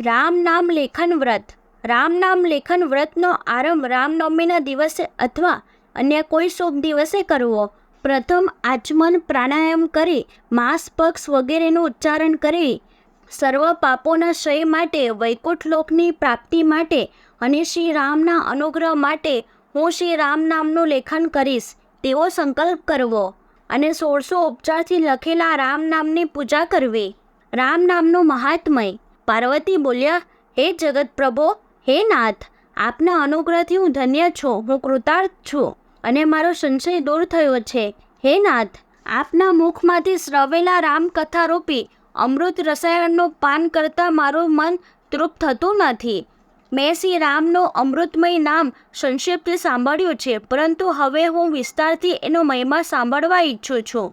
રામ નામ લેખન વ્રત. રામ નામ લેખન વ્રતનો આરંભ રામનવમીના દિવસે અથવા અન્ય કોઈ શુભ દિવસે કરવો. પ્રથમ આચમન પ્રાણાયામ કરી, માંસ, પક્ષ વગેરેનું ઉચ્ચારણ કરી, સર્વ પાપોના ક્ષય માટે, વૈકુંઠ લોકની પ્રાપ્તિ માટે અને શ્રી રામના અનુગ્રહ માટે હું શ્રી રામ નામનું લેખન કરીશ. તેવો સંકલ્પ કરવો અને સોળસો ઉપચારથી લખેલા રામ નામની પૂજા કરવી. રામ નામનું મહાત્મય પાર્વતી બોલ્યા, હે જગત પ્રભો, હે નાથ, આપના અનુગ્રહથી હું ધન્ય છું, હું કૃતાર્થ છું અને મારો સંશય દૂર થયો છે. હે નાથ, આપના મુખમાંથી શ્રવેલા રામકથારૂપી અમૃત રસાયણનું પાન કરતાં મારું મન તૃપ્ત થતું નથી. મેં શ્રી રામનું અમૃતમય નામ સંક્ષિપ્તથી સાંભળ્યું છે, પરંતુ હવે હું વિસ્તારથી એનો મહિમા સાંભળવા ઈચ્છું છું.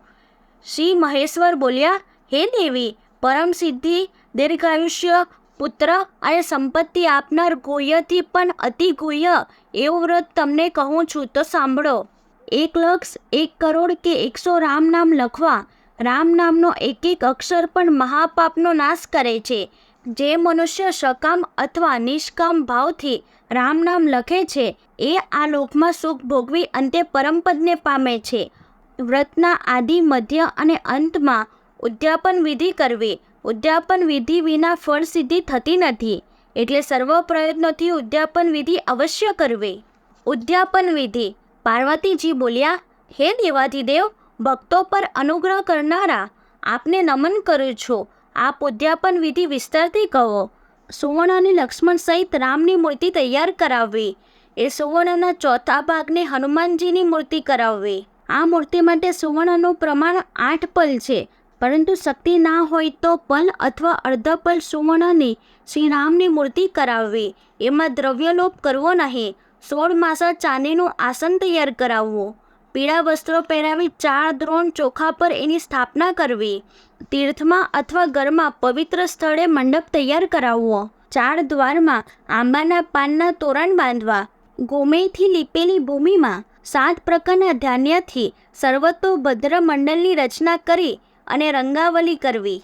શ્રી મહેશ્વર બોલ્યા, હે દેવી, પરમ સિદ્ધિ દીર્ઘાયુષ્ય, પુત્ર અને સંપત્તિ આપનાર ગુહ્યથી પણ અતિ ગુહ્ય એવું વ્રત તમને કહું છું તો સાંભળો. એક લક્ષ, એક કરોડ કે એકસો રામ નામ લખવા. રામ નામનો એક એક અક્ષર પણ મહાપાપનો નાશ કરે છે. જે મનુષ્ય સકામ અથવા નિષ્કામ ભાવથી રામ નામ લખે છે, એ આ લોકમાં સુખ ભોગવી અંતે પરમપદને પામે છે. વ્રતના આદિ, મધ્ય અને અંતમાં ઉદ્યાપન વિધિ કરવી. ઉદ્યાપન વિધિ વિના ફળ સિદ્ધિ થતી નથી. એટલે સર્વ પ્રયત્નોથી ઉદ્યાપન વિધિ અવશ્ય કરવી. ઉદ્યાપન વિધિ. પાર્વતીજી બોલ્યા, હે દેવાધિદેવ ભક્તો પર અનુગ્રહ કરનારા, આપને નમન કરું છું. આપ ઉદ્યાપન વિધિ વિસ્તારથી કહો. સુવર્ણ અને લક્ષ્મણ સહિત રામની મૂર્તિ તૈયાર કરાવવી. એ સુવર્ણના ચોથા ભાગને હનુમાનજીની મૂર્તિ કરાવવી. આ મૂર્તિ માટે સુવર્ણનું પ્રમાણ આઠ પલ છે. પરંતુ શક્તિ ના હોય તો પલ અથવા અર્ધ પલ સુવર્ણની શ્રીરામની મૂર્તિ કરાવવી. એમાં દ્રવ્યલોપ કરવો નહીં. સોળ માસા ચાંદીનું આસન તૈયાર કરાવવું. પીળા વસ્ત્રો પહેરાવી ચાર દ્રોણ ચોખા પર એની સ્થાપના કરવી. તીર્થમાં અથવા ઘરમાં પવિત્ર સ્થળે મંડપ તૈયાર કરાવવો. ચાર દ્વારમાં આંબાના પાનના તોરણ બાંધવા. ગોમેથી લીપેલી ભૂમિમાં સાત પ્રકારના ધાન્યથી સર્વતોભદ્ર મંડળની રચના કરી અને રંગાવલી કરવી.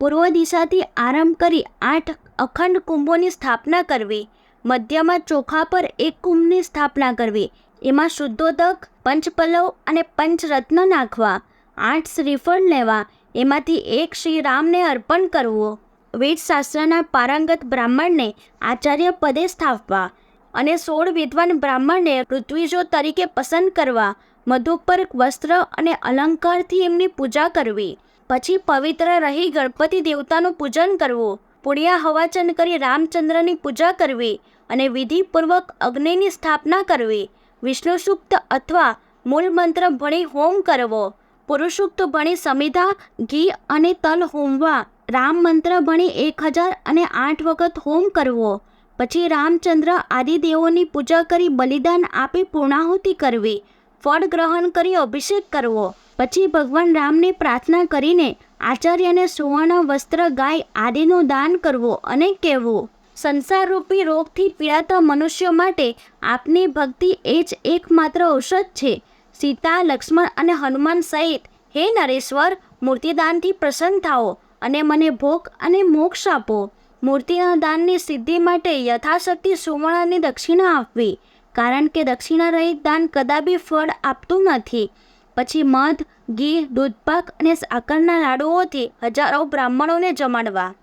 પૂર્વ દિશાથી આરંભ કરી આઠ અખંડ કુંભોની સ્થાપના કરવી. મધ્યમાં ચોખા પર એક કુંભની સ્થાપના કરવી. એમાં શુદ્ધોદક, પંચપલવ અને પંચરત્ન નાખવા. આઠ શ્રીફળ લેવા. એમાંથી એક શ્રી રામને અર્પણ કરવો. વેદશાસ્ત્રના પારંગત બ્રાહ્મણને આચાર્ય પદે સ્થાપવા અને સોળ વિદ્વાન બ્રાહ્મણને ઋત્વિજો તરીકે પસંદ કરવા. મધુપર વસ્ત્ર અને અલંકારથી એમની પૂજા કરવી. પછી પવિત્ર રહી ગણપતિ દેવતાનું પૂજન કરવું. પુણ્યા હવાચન કરી રામચંદ્રની પૂજા કરવી અને વિધિપૂર્વક અગ્નિની સ્થાપના કરવી. વિષ્ણુ સૂક્ત અથવા મૂળ મંત્ર ભણી હોમ કરવો. પુરુષુક્ત ભણી સમિધા, ઘી અને તલ હોમવા. રામ મંત્ર ભણી એક હજાર અને આઠ વખત હોમ કરવો. પછી રામચંદ્ર આદિદેવોની પૂજા કરી બલિદાન આપી પૂર્ણાહુતિ કરવી. ફળ ગ્રહણ કરી અભિષેક કરવો. પછી ભગવાન રામની પ્રાર્થના કરીને આચાર્યને સુવર્ણ વસ્ત્ર ગાય આદિનું દાન કરવું અને કહેવું. સંસારરૂપી રોગથી પીડાતા મનુષ્યો માટે આપની ભક્તિ એ જ એકમાત્ર ઔષધ છે. સીતા, લક્ષ્મણ અને હનુમાન સહિત હે નરેશ્વર, મૂર્તિદાનથી પ્રસન્ન થાઓ અને મને ભોગ અને મોક્ષ આપો. મૂર્તિના દાનની સિદ્ધિ માટે યથાશક્તિ સુવર્ણની દક્ષિણા આપવી. કારણ કે દક્ષિણા રહિત દાન કદાપી ફળ આપતું નથી. પછી મધ, ઘી, દૂધપાક અને સાકરના લાડુઓથી હજારો બ્રાહ્મણોને જમાડવા.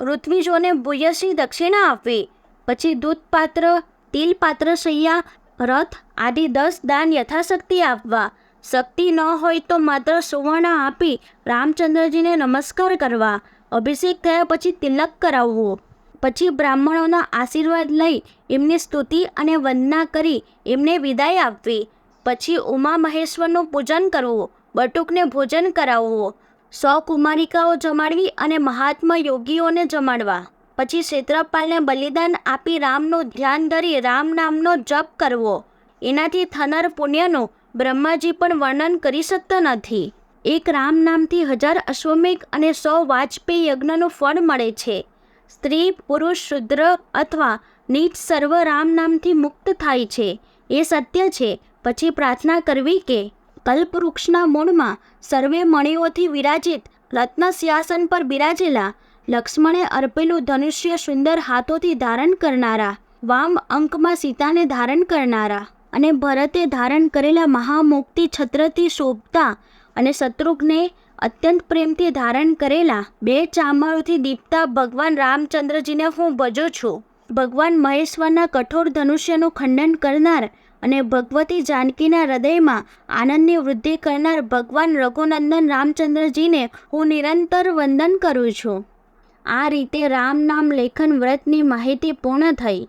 ઋત્વિજોને ભૂયસી દક્ષિણા આપવી. પછી દૂધપાત્ર, તિલપાત્ર તિલ શૈયા, રથ આદિ દસ દાન યથાશક્તિ આપવા. શક્તિ ન હોય તો માત્ર સુવર્ણ આપી રામચંદ્રજીને નમસ્કાર કરવા. અભિષેક થયા પછી તિલક કરાવવો. પછી બ્રાહ્મણોના આશીર્વાદ લઈ એમની સ્તુતિ અને વંદના કરી એમને વિદાય આપવી. પછી ઉમા મહેશ્વરનું પૂજન કરવું, બટુકને ભોજન કરાવવું. સો કુમારિકાઓ જમાડવી અને મહાત્મા યોગીઓને જમાડવા. પછી ક્ષેત્રપાલને બલિદાન આપી રામનું ધ્યાન ધરી રામ નામનો જપ કરવો. એનાથી થનાર પુણ્યનું બ્રહ્માજી પણ વર્ણન કરી શકતા નથી. એક રામ નામથી હજાર અશ્વમેઘ અને સો વાજપેયી યજ્ઞનું ફળ મળે છે. સ્ત્રી, પુરુષ, શુદ્ર અથવા નીચ સર્વ રામ નામથી મુક્ત થાય છે. એ સત્ય છે પછી પ્રાર્થના કરવી કે કલ્પવૃક્ષના મૂળમાં સર્વે મણિઓથી વિરાજિત રત્ન સિંહાસન પર બિરાજેલા લક્ષ્મણે અર્પેલું ધનુષ્ય સુંદર હાથોથી ધારણ કરનારા, વામ અંકમાં સીતાને ધારણ કરનારા અને ભરતે ધારણ કરેલા મહામુક્તિ છત્રથી શોભતા અને શત્રુઘ્ને અત્યંત પ્રેમથી ધારણ કરેલા બે ચામરોથી દીપતા ભગવાન રામચંદ્રજીને હું ભજું છું. ભગવાન મહેશ્વરના કઠોર ધનુષ્યનું ખંડન કરનાર અને ભગવતી જાનકીના હૃદયમાં આનંદની વૃદ્ધિ કરનાર ભગવાન રઘુનંદન રામચંદ્રજીને હું નિરંતર વંદન કરું છું. આ રીતે રામ નામ લેખન વ્રતની માહિતી પૂર્ણ થઈ.